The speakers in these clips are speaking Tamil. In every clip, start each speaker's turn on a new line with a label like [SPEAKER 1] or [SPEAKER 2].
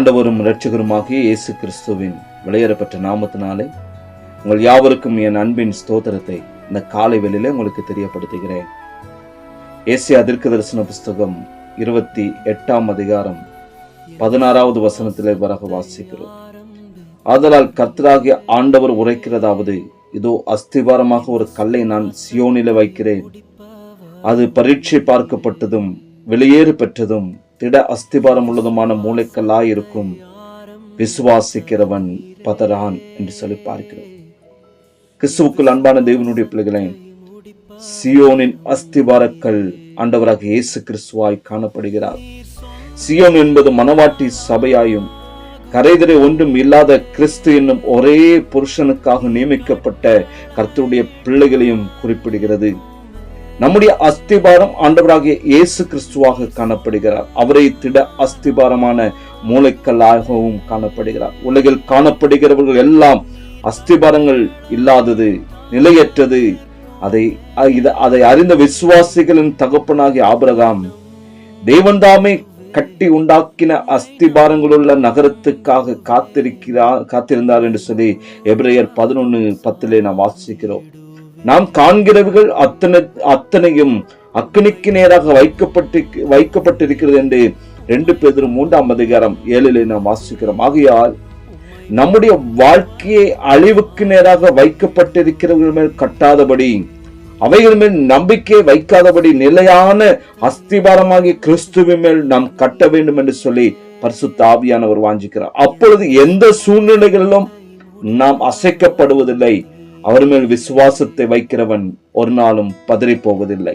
[SPEAKER 1] ஆண்டவரும் இரட்சகருமாகிய இயேசு கிறிஸ்துவின் விளையேறப்பட்ட நாமத்தினாலே உங்கள் யாவருக்கும் என் அன்பின் ஸ்தோத்திரத்தை இந்த காலை வெளியில உங்களுக்கு தெரியப்படுத்துகிறேன். ஏசிய தீர்க்க தரிசன புஸ்தகம் இருபத்தி எட்டாம் அதிகாரம் பதினாறாவது வசனத்திலே வரக வாசிக்கிறோம். ஆதலால் கர்த்தராகிய ஆண்டவர் உரைக்கிறதாவது இதோ அஸ்திவாரமாக ஒரு கல்லை நான் சியோனில வைக்கிறேன். அது பரீட்சை பார்க்கப்பட்டதும் வெளியேறு பெற்றதும் திட அஸ்திபாரம் உள்ளதுமான மூளைக்கல்லாய் இருக்கும் விசுவாசிக்கிறவன் பதறான் என்று சொல்லி பார்க்கிறோம். கிறிஸ்துவுக்குள் அன்பான தேவனுடைய பிள்ளைகளை சியோனின் அஸ்திபாரக்கல் ஆண்டவராக இயேசு கிறிஸ்துவாய் காணப்படுகிறார். சியோன் என்பது மனவாட்டி சபையாயும் கரைதிரை ஒன்றும் இல்லாத கிறிஸ்து என்னும் ஒரே புருஷனுக்காக நியமிக்கப்பட்ட கர்த்தருடைய பிள்ளைகளையும் குறிப்பிடுகிறது. நம்முடைய அஸ்திபாரம் ஆண்டவராகிய இயேசு கிறிஸ்துவாக காணப்படுகிறார். அவரை திட அஸ்திபாரமான மூளைக்கல்லாகவும் காணப்படுகிறார். உலகில் காணப்படுகிறவர்கள் எல்லாம் அஸ்திபாரங்கள் இல்லாதது நிலையற்றது. அதை இத- அதை அறிந்த விசுவாசிகளின் தகப்பனாகிய ஆபரகாம் தெய்வந்தாமே கட்டி உண்டாக்கின அஸ்திபாரங்களுள்ள நகரத்துக்காக காத்திருக்கிறார் காத்திருந்தார் என்று சொல்லி எபிரேயர் பதினொன்னு பத்திலே நாம் வாசிக்கிறோம். நாம் காண்கிறவர்கள் அத்தனை அத்தனையும் அக்னிக்கு நேராக வைக்கப்பட்டு வைக்கப்பட்டிருக்கிறது என்று ரெண்டு பேர் மூன்றாம் அதிகாரம் ஏழிலே நாம் வாசிக்கிறோம். ஆகையால் நம்முடைய வாழ்க்கையை அழிவுக்கு நேராக வைக்கப்பட்டிருக்கிறவர்கள் மேல் கட்டாதபடி அவைகள் மேல் நம்பிக்கை வைக்காதபடி நிலையான அஸ்திபாரமாகிய கிறிஸ்துவின் மேல் நாம் கட்ட வேண்டும் என்று சொல்லி பரிசுத்த ஆவியானவர் வாஞ்சிக்கிறார். அப்பொழுது எந்த சூழ்நிலைகளிலும் நாம் அசைக்கப்படுவதில்லை. அவர் மேல் விசுவாசத்தை வைக்கிறவன் ஒரு நாளும் பதறி போவதில்லை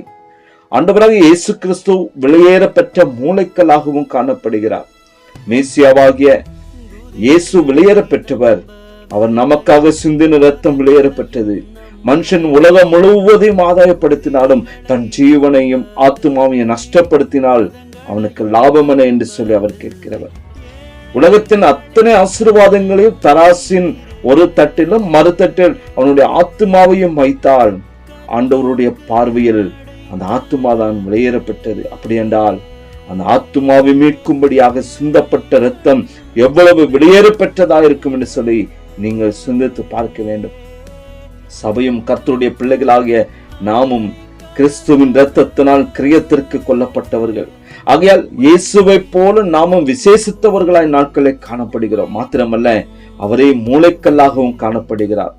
[SPEAKER 1] ஆண்டவராக இயேசு கிறிஸ்து வெளியேற பெற்ற மூளைக்கல்லாகவும் காணப்படுகிறார். மேசியாவாகிய இயேசு வெளியேற பெற்றவர் அவர் நமக்காக சிந்தின ரத்தம் வெளியேற பெற்றது மனுஷன் உலகம் முழுவதையும் ஆதாயப்படுத்தினாலும் தன் ஜீவனையும் ஆத்துமாவையும் நஷ்டப்படுத்தினால் அவனுக்கு லாபமென என்று சொல்லி அவர் கேட்கிறவர். உலகத்தின் அத்தனை ஆசீர்வாதங்களையும் தராசின் ஒரு தட்டிலும் மறுதட்டில் அவனுடைய ஆத்துமாவையும் வைத்தால் ஆண்டவருடைய பார்வையில் அந்த ஆத்துமா தான் வெளியேறப்பட்டது அப்படி என்றால் அந்த ஆத்துமாவை மீட்கும்படியாக சிந்தப்பட்ட ரத்தம் எவ்வளவு வெளியேறப்பெற்றதா இருக்கும் என்று சொல்லி நீங்கள் சிந்தித்து பார்க்க வேண்டும். சபையும் கர்த்தருடைய பிள்ளைகளாகிய நாமும் கிறிஸ்துவின் இரத்தத்தினால் கிரியத்திற்கு கொல்லப்பட்டவர்கள். ஆகையால் இயேசுவை போல நாமும் விசேஷித்தவர்களாய் நாட்களை காணப்படுகிறோம். மாத்திரமல்ல அவரே மூளைக்கல்லாகவும் காணப்படுகிறார்.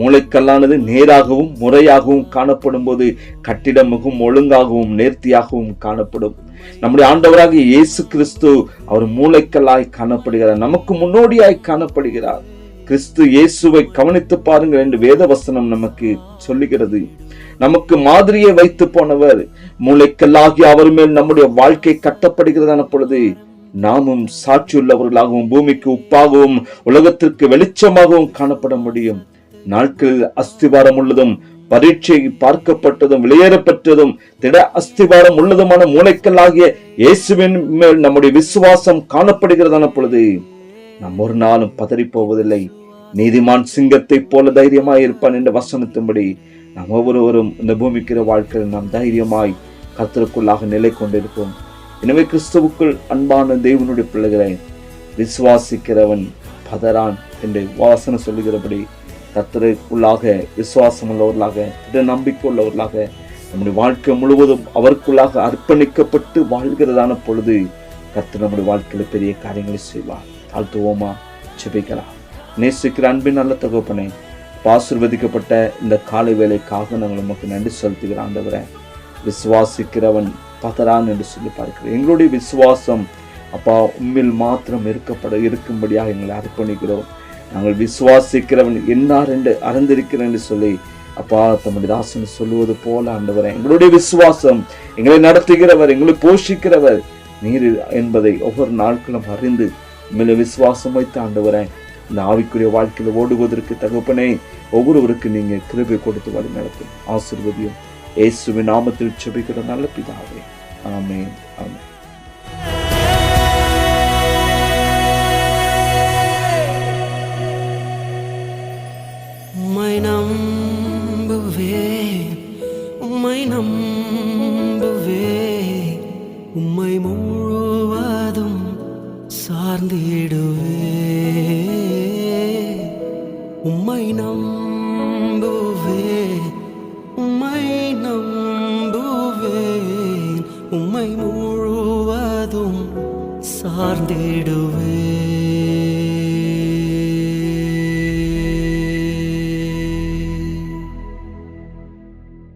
[SPEAKER 1] மூளைக்கல்லானது நேராகவும் முறையாகவும் காணப்படும் போது கட்டிடம் மிகவும் ஒழுங்காகவும் நேர்த்தியாகவும் காணப்படும். நம்முடைய ஆண்டவராக இயேசு கிறிஸ்து அவர் மூளைக்கல்லாய் காணப்படுகிறார். நமக்கு முன்னோடியாய் காணப்படுகிறார். கிறிஸ்து இயேசுவை கவனித்து பாருங்கள் என்று வேத வசனம் நமக்கு சொல்லுகிறது. நமக்கு மாதிரியை வைத்து போனவர் மூளைக்கல்லாகி அவர் மேல் நம்முடைய வாழ்க்கை கட்டப்படுகிறதான பொழுது நாமும் சாட்சியுள்ளவர்களாகவும் பூமிக்கு உப்பாகவும் உலகத்திற்கு வெளிச்சமாகவும் காணப்பட முடியும். நாட்களில் அஸ்திவாரம் உள்ளதும் பரீட்சை பார்க்கப்பட்டதும் வெளியேறப்பட்டதும் திட அஸ்திவாரம் உள்ளதுமான மூளைக்கல்லாகிய இயேசுவின் மேல் நம்முடைய விசுவாசம் காணப்படுகிறதான பொழுது நாம் ஒரு நாளும் பதறிப் போவதில்லை நீதிமான் சிங்கத்தைப் போல தைரியமாய் இருப்பான் என்ற வசனத்தின்படி நாம் ஒவ்வொருவரும் இந்த பூமிக்கிற வாழ்க்கையில் நாம் தைரியமாய் கர்த்தருக்குள்ளாக நிலை கொண்டிருப்போம். எனவே கிறிஸ்துவுக்குள் அன்பான தெய்வனுடைய பிள்ளைகளை விசுவாசிக்கிறவன் பதறான் என்று வாசனை சொல்லுகிறபடி கர்த்தருக்குள்ளாக விசுவாசம் உள்ளவர்களாக திட நம்பிக்கை உள்ளவர்களாக நம்முடைய வாழ்க்கை முழுவதும் அவருக்குள்ளாக அர்ப்பணிக்கப்பட்டு வாழ்கிறதான பொழுது கர்த்தர் நம்முடைய வாழ்க்கையில் பெரிய காரியங்களை செய்வார். தாழ்த்துவோமா ஜெபிக்கலாம். நேசிக்கிற அன்பின் நல்ல தகப்பனே ஆசீர்வதிக்கப்பட்ட இந்த காலை வேலைக்காக நாங்கள் உமக்கு நன்றி செலுத்துகிற ஆண்டவரே. விசுவாசிக்கிறவன் பதறான் என்று சொல்லி பார்க்கிறேன். எங்களுடைய விசுவாசம் அப்பா உண்மையில் மாத்திரம் இருக்கப்பட இருக்கும்படியாக எங்களை அர்ப்பணிக்கிறோம். நாங்கள் விசுவாசிக்கிறவன் என்னார் என்று அறிந்திருக்கிறேன் என்று சொல்லி அப்பா தம்முடைய தாசன் சொல்லுவது போல ஆண்டவரே. எங்களுடைய விசுவாசம் எங்களை நடத்துகிறவர் எங்களை போஷிக்கிறவர். நீர் என்பதை ஒவ்வொரு நாட்களும் அறிந்து மேல விசுவாசம் வைத்து ஆண்டவரே இந்த ஆவிக்குரிய வாழ்க்கையில் ஓடுவதற்கு தகப்பனே ஒவ்வொருவருக்கு நீங்க கிருபை கொடுத்து வழி நடத்தும் ஆசிர்வதியும். இயேசுவின் நாமத்தில் செபிக்கிற நல்ல பிதாவே. ஆமே ஆமே
[SPEAKER 2] உம்மை நம்புவே உம்மை நம்புவே உம்மை மூ சார்ந்திடுவே. உம்மை நம்புவே உம்மை நம்புவேன். உம்மை முழுவதும் சார்ந்திடுவே.